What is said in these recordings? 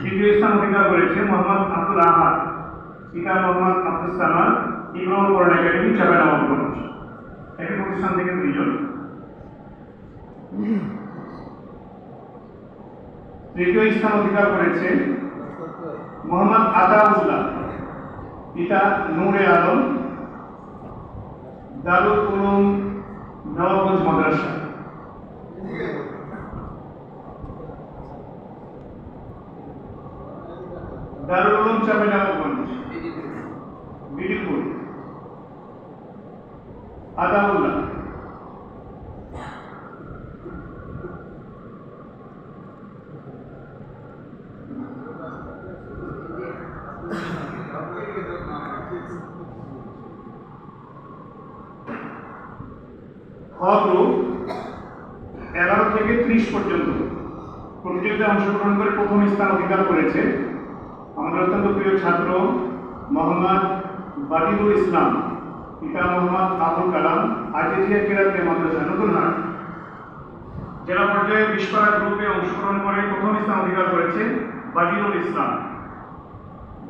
দ্বিতীয় স্থান অধিকার করেছে মোহাম্মদ আব্দুল আহাদ পিতা মোহাম্মদ আব্দুল সালাম। ইকরম পড়ান একাডেমি চাপাইনবাবগঞ্জ একই প্রতিষ্ঠান থেকে দুইজন। তৃতীয় স্থান অধিকার করেছে মোহাম্মদ আতাউল্লাহ। পিতা নূরে আলম দারুল উলুম নবাবগঞ্জ মাদ্রাসা। দারুল উলুম গ্রুপ এগারো থেকে ত্রিশ পর্যন্ত। প্রতিযোগিতায় অংশগ্রহণ করে প্রথম স্থান অধিকার করেছে। আমাদের অত্যন্ত প্রিয় ছাত্র মোহাম্মদ বাদিদুল ইসলাম, পিতা মোহাম্মদ আবুল কালাম আজিজিয়া কেরাতে মাদ্রাসা নতুনহাট জেলা পর্যায়ে বিস্ফোরক গ্রুপে অংশগ্রহণ করে প্রথম স্থান অধিকার করেছে বাদিদুল ইসলাম।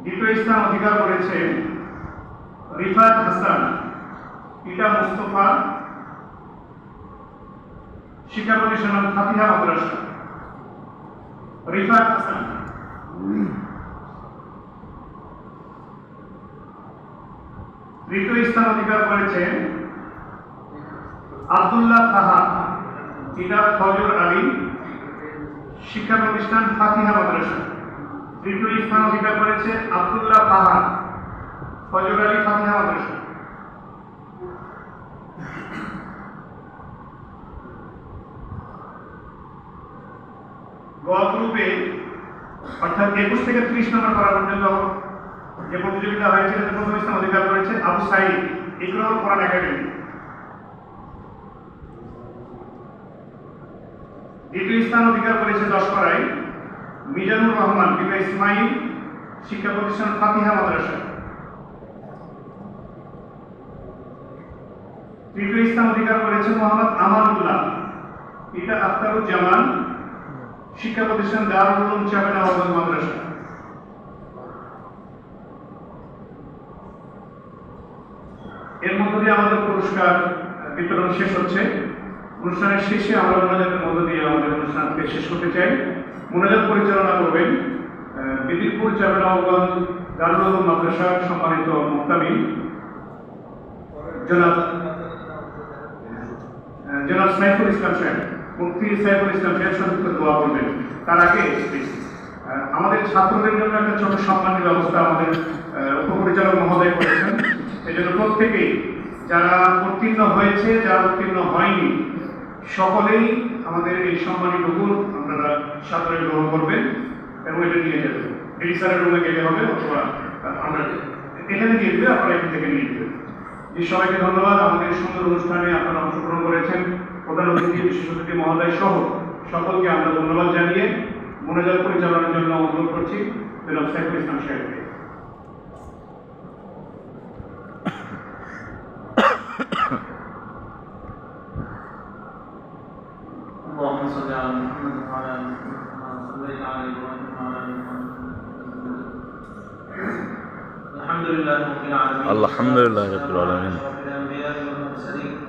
দ্বিতীয় স্থান অধিকার করেছে রিফাত হাসান, পিতা মুস্তফা, শিক্ষা প্রতিষ্ঠান ফাতিহা মাদ্রাসা। রিফাত হাসান। তৃতীয় স্থান অধিকার করেছেন আব্দুল্লাহ তাহা পিতা ফজর আলী শিক্ষা প্রতিষ্ঠান ফাতিহা মাদ্রাসা। তৃতীয় স্থান অধিকার করেছে আব্দুল্লাহ তাহা ফজর আলী ফাতিহা মাদ্রাসা। গ্রুপে অর্থাৎ একুশ থেকে ত্রিশ নম্বর করা পর্যন্ত যে প্রতিযোগিতা হয়েছে তাতে প্রথম স্থান অধিকার করেছে আবু সাইদ ইকরাউল কোরআন একাডেমি। দ্বিতীয় স্থান অধিকার করেছে দশকরায় মিজানুর রহমান, বিবা ইসমাইল, শিক্ষা প্রতিষ্ঠান ফাতিহা মাদ্রাসা। তৃতীয় স্থান অধিকার করেছে মোহাম্মদ আমানুল্লাহ, পিতা আখতারুজ্জামান, শিক্ষা প্রতিষ্ঠান দারুল উলুম চাপাইনবাবগঞ্জ মাদ্রাসা। এর মধ্য দিয়ে আমাদের পুরস্কার বিতরণ শেষ হচ্ছে। অনুষ্ঠানের শেষে আমরা মোনাজাতের মধ্য দিয়ে আমাদের অনুষ্ঠানকে শেষ করতে চাই। মোনাজাত পরিচালনা করবেন আহ, বিদিতপুর চাপাইনবাবগঞ্জ দারুল মাদ্রাসার সম্মানিত আহ, জনাব সাইফুল ইসলাম সাহেব মুফতি সাইফুল ইসলাম সাহেব সংযুক্ত দোয়া করবেন। তার আগে আমাদের ছাত্রদের জন্য একটা ছোট সম্মানের ব্যবস্থা আমাদের উপপরিচালক মহোদয় করেছেন। এই জন্য প্রত্যেকেই যারা উত্তীর্ণ হয়েছে, যারা উত্তীর্ণ হয়নি, সকলেই আমাদের এই সম্মানীটুকু আপনারা সাদরে গ্রহণ করবেন এবং এটা নিয়ে যাবেন। এডি স্যারের রুমে গেলে হবে অথবা আমরা এখানে দিয়ে দেবে আপনারা এখান থেকে নিয়ে দেবেন যে সবাইকে ধন্যবাদ। আমাদের সুন্দর অনুষ্ঠানে আপনারা অংশগ্রহণ করেছেন। প্রধান অতিথি, বিশেষ অতিথি মহোদয় সহ সকলকে আমরা ধন্যবাদ জানিয়ে মনোজাত পরিচালনার জন্য অনুরোধ করছি। সাইফুল ইসলাম সাহেবকে। اللهم صل على محمد وعلى آل محمد كما صليت على إبراهيم وعلى آل محمد الحمد لله رب العالمين. الحمد لله رب العالمين.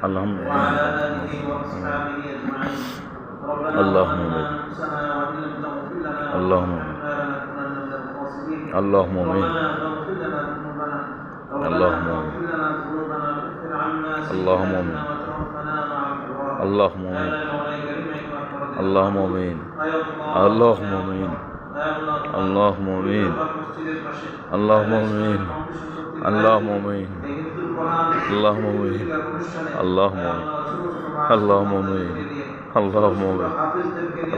اللهم وعلى آله وأصحابه أجمعين. اللهم آمين. اللهم آمين. اللهم آمين. اللهم آمين. اللهم آمين. اللهم آمين. اللهم امين اللهم امين اللهم امين اللهم امين اللهم امين اللهم امين اللهم امين اللهم امين اللهم امين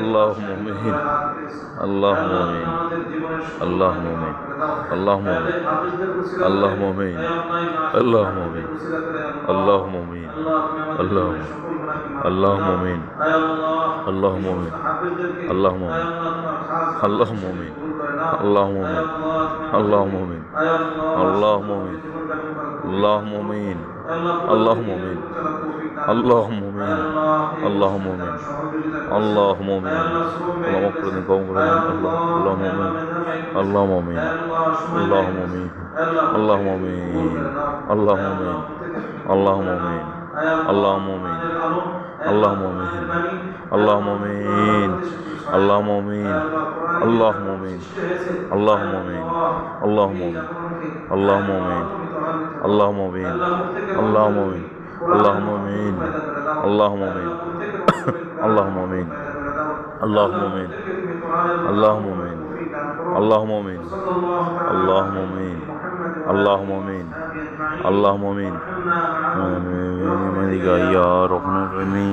اللهم امين اللهم امين اللهم امين اللهم امين اللهم امين اللهم امين اللهم امين اللهم اللهم آمين اللهم آمين اللهم آمين اللهم آمين اللهم آمين اللهم آمين اللهم آمين اللهم امين اللهم امين اللهم امين اللهم امين اللهم امين اللهم اغفر لقوم اللهم امين اللهم امين اللهم امين اللهم امين اللهم امين اللهم امين اللهم امين اللهم امين اللهم امين اللهم امين اللهم امين اللهم امين اللهم امين اللهم امين اللهم امين اللهم امين اللهم امين اللهم امين اللهم امين اللهم امين اللهم امين اللهم امين اللهم امين اللهم امين اللهم امين میں دکھائی یار اپنے